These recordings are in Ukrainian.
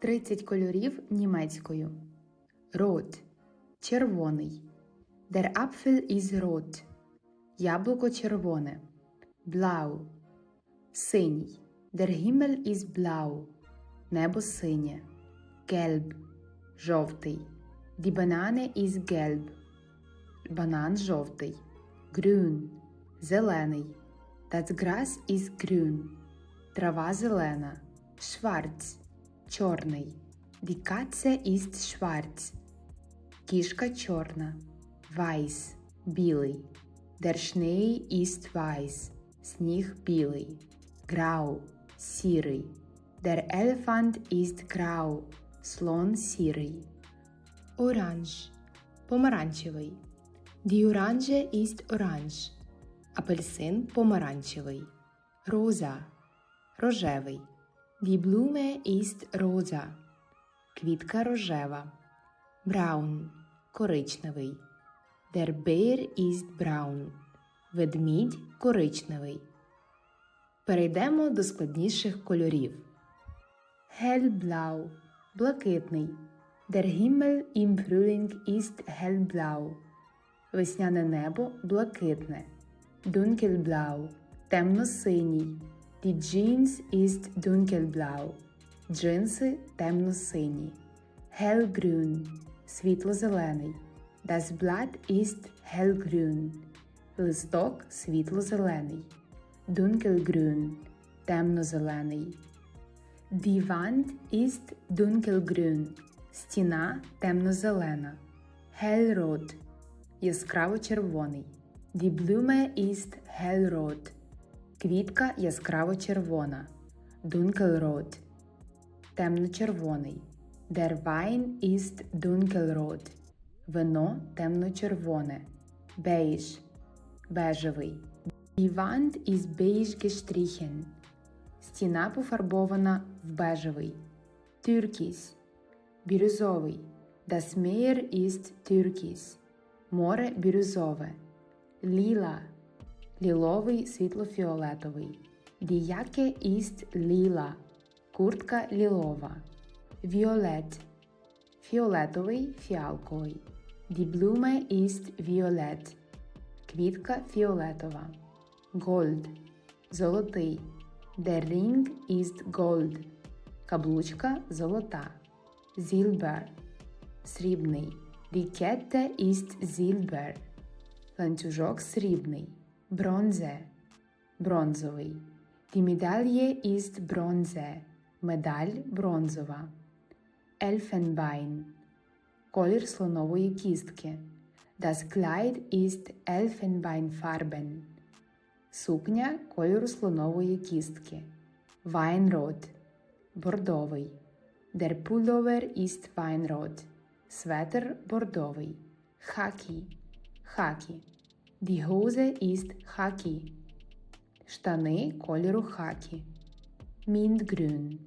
30 кольорів німецькою. Rot – червоний. Der Apfel ist rot. Яблуко червоне. Blau – синій. Der Himmel ist blau. Небо синє. Gelb – жовтий. Die Banane ist gelb. Банан жовтий. Grün – зелений. Das Gras ist grün. Трава зелена. Schwarz – чорний. Die Katze ist schwarz. Кішка чорна. Weiß – білий. Der Schnee ist weiß. Сніг білий. Grau – сірий. Der Elefant ist grau. Слон сірий. Оранж помаранчевий. Die Orange ist orange. Апельсин помаранчевий. Роза рожевий. Die Blume rosa. Квітка рожева. Браун коричневий. Der Bär braun. Ведмідь коричневий. Перейдемо до складніших кольорів. Hellblau блакитний. Der Himmel im Frühling ist hellblau. Весняне небо блакитне. Dunkelblau темно-синій. Die Jeans ist dunkelblau. Джинси темно-сині. Hellgrün світло-зелений. Das Blatt ist hellgrün. Листок світло-зелений. Dunkelgrün темно-зелений. Die Wand ist dunkelgrün. Стіна темно-зелена. Hellrot яскраво червоний. Die Blume ist hellrot. Квітка яскраво червона. Dunkelrot темно-червоний. Der Wein ist dunkelrot. Вино темно-червоне. Beige бежевий. Die Wand ist beige gestrichen. Стіна пофарбована в бежевий. Türkis бірюзовий. Das Meer ist türkis. Море бірюзове. Ліла ліловий світло-фіолетовий. Die Jacke ist. Куртка лілова. Віолет фіолетовий фіалковий. Blume ist violett. Квітка фіолетова. Gold золотий. Der Ring ist gold. Каблучка золота. Silber срібний. Die Kette ist silber. Ланцюжок срібний. Бронзе бронзовий. Die Medaille ist bronze. Медаль бронзова. Elfenbein колір слонової кістки. Das Kleid ist elfenbeinfarben. Сукня кольору слонової кістки. Weinrot бордовий. Der Pullover ist Weinrot. Светр бордовий. Хакі хакі. Die Hose ist хакі. Штани кольору хакі. Mintgrün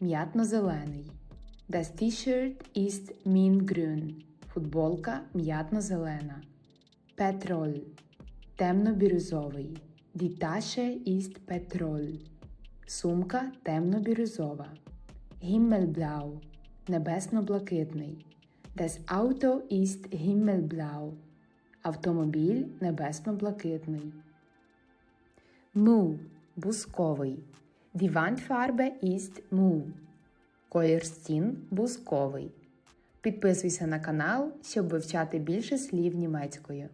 м'ятно-зелений. Das T-shirt ist mintgrün. Футболка м'ятно-зелена. Petrol темно-бірюзовий. Die Tasche ist Petrol. Сумка темно-бірюзова. Himmelblau небесно-блакитний. Das Auto ist himmelblau. Автомобіль небесно-блакитний. Му бусковий. Die Wandfarbe ist му. Колір стін бусковий. Підписуйся на канал, щоб вивчати більше слів німецькою.